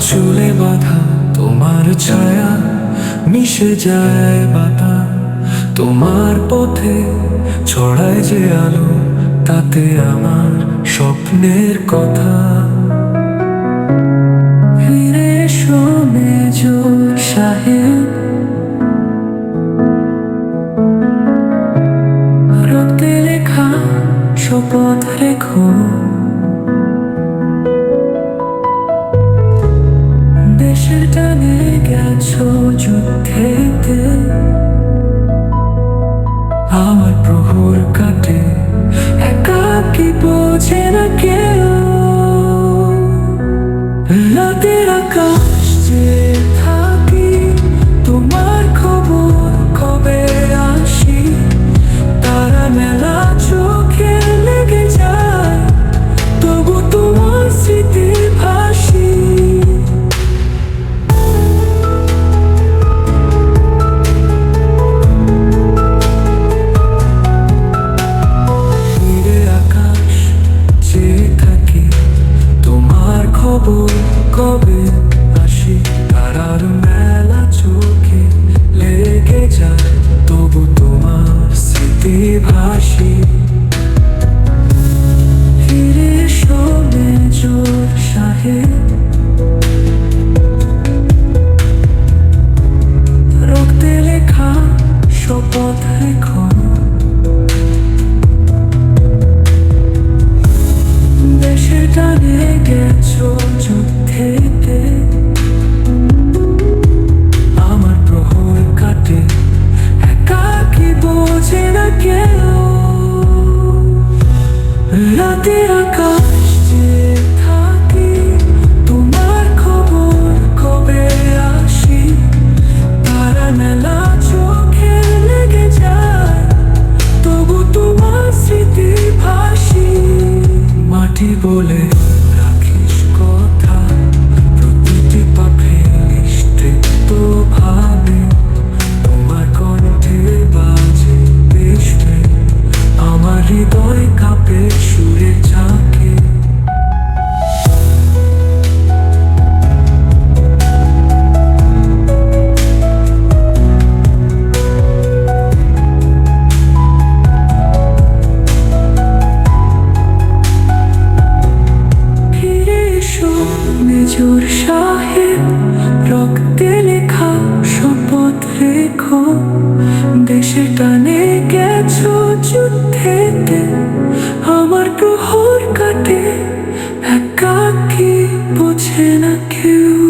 চুলে বাঁধা, তোমার ছায়া মিশে যায় বাতা। তোমার পথে ছড়ায় যে আলো, তাতে আমার স্বপ্নের কথা। ফিরে এসো মেজর সাহেব। রক্তে লেখা শপথ রেখো। একাকি বোঝে না কেউ রাতের আকাশ যে কবে আসি? তারার মেলা চোখে লেগে যায়, তবু তোমার স্মৃতি ভাসি। ফিরে এসো জোর সাহেব বলে রাখিস কথা। প্রতিটি পাখি লিষ্টে তো ভাবে, তোমার কণ্ঠে বাজে বেশবে আমার হৃদয় কাঁপে দেশে টানে গেছো যুদ্ধেতে। আমার প্রহর কাটে একাকি বোঝে না কেউ।